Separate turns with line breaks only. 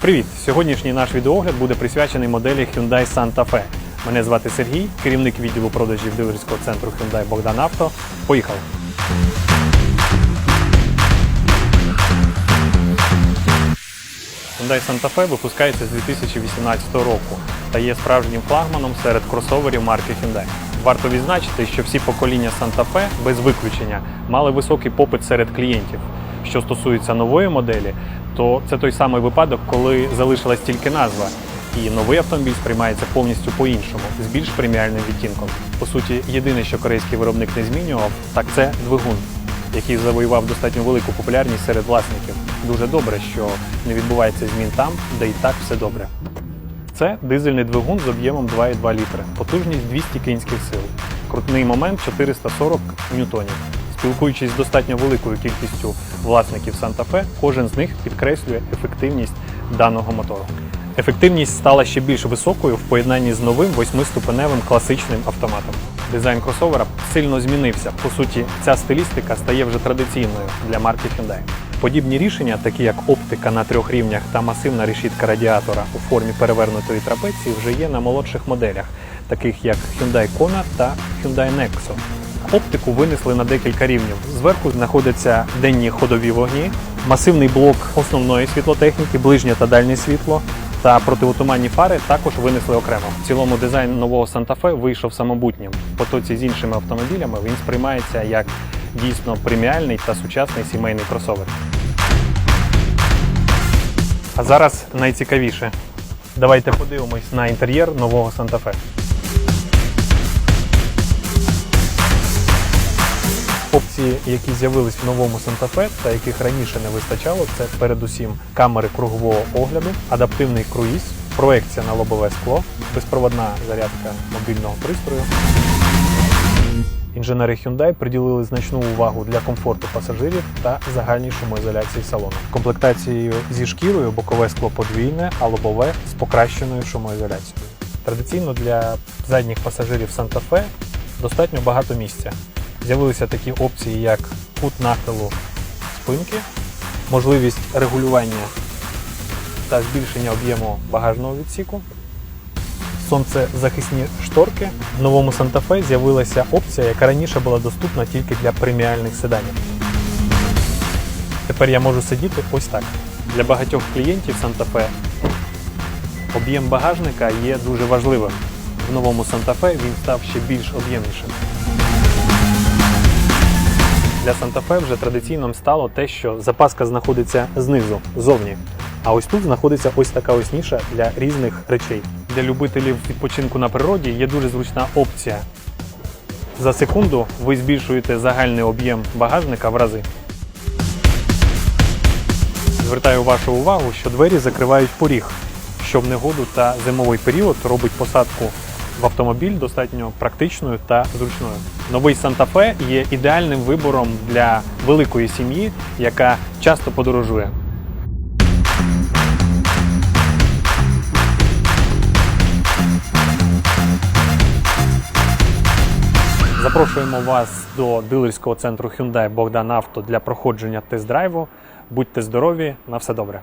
Привіт! Сьогоднішній наш відеогляд буде присвячений моделі Hyundai Santa Fe. Мене звати Сергій, керівник відділу продажів дилерського центру Hyundai Богдан Авто. Поїхали! Hyundai Santa Fe випускається з 2018 року та є справжнім флагманом серед кросоверів марки Hyundai. Варто відзначити, що всі покоління Santa Fe без виключення мали високий попит серед клієнтів. Що стосується нової моделі, то це той самий випадок, коли залишилась тільки назва, і новий автомобіль сприймається повністю по-іншому, з більш преміальним відтінком. По суті, єдине, що корейський виробник не змінював, так це двигун, який завоював достатньо велику популярність серед власників. Дуже добре, що не відбувається змін там, де і так все добре. Це дизельний двигун з об'ємом 2,2 літри, потужність 200 кінських сил, крутний момент 440 ньютонів. Спілкуючись з достатньо великою кількістю власників Fe, кожен з них підкреслює ефективність даного мотору. Ефективність стала ще більш високою в поєднанні з новим восьмиступеневим класичним автоматом. Дизайн кросовера сильно змінився. По суті, ця стилістика стає вже традиційною для марки Hyundai. Подібні рішення, такі як оптика на трьох рівнях та масивна решітка радіатора у формі перевернутої трапеції, вже є на молодших моделях, таких як Hyundai Kona та Hyundai Nexo. Оптику винесли на декілька рівнів. Зверху знаходяться денні ходові вогні, масивний блок основної світлотехніки, ближнє та дальнє світло. Та противотуманні фари також винесли окремо. В цілому дизайн нового Fe вийшов самобутнім. В потоці з іншими автомобілями він сприймається як дійсно преміальний та сучасний сімейний кросовер. А зараз найцікавіше. Давайте подивимось на інтер'єр нового Santa Fe. Які з'явились в новому Fe та яких раніше не вистачало, це передусім камери кругового огляду, адаптивний круїз, проекція на лобове скло, безпроводна зарядка мобільного пристрою. Інженери Hyundai приділили значну увагу для комфорту пасажирів та загальній шумоізоляції салону. Комплектацією зі шкірою бокове скло подвійне, а лобове з покращеною шумоізоляцією. Традиційно для задніх пасажирів Fe достатньо багато місця. З'явилися такі опції, як кут нахилу спинки, можливість регулювання та збільшення об'єму багажного відсіку, сонцезахисні шторки. В новому Santa Fe з'явилася опція, яка раніше була доступна тільки для преміальних седанів. Тепер я можу сидіти ось так. Для багатьох клієнтів Santa Fe об'єм багажника є дуже важливим. В новому Santa Fe він став ще більш об'ємнішим. Для Fe вже традиційним стало те, що запаска знаходиться знизу, зовні. А ось тут знаходиться ось така ось ніша для різних речей. Для любителів відпочинку на природі є дуже зручна опція. За секунду ви збільшуєте загальний об'єм багажника в рази. Звертаю вашу увагу, що двері закривають поріг, що в негоду та зимовий період робить посадку в автомобіль достатньо практичною та зручною. Новий Fe є ідеальним вибором для великої сім'ї, яка часто подорожує. Запрошуємо вас до дилерського центру Hyundai Богдан Авто для проходження тест-драйву. Будьте здорові, на все добре.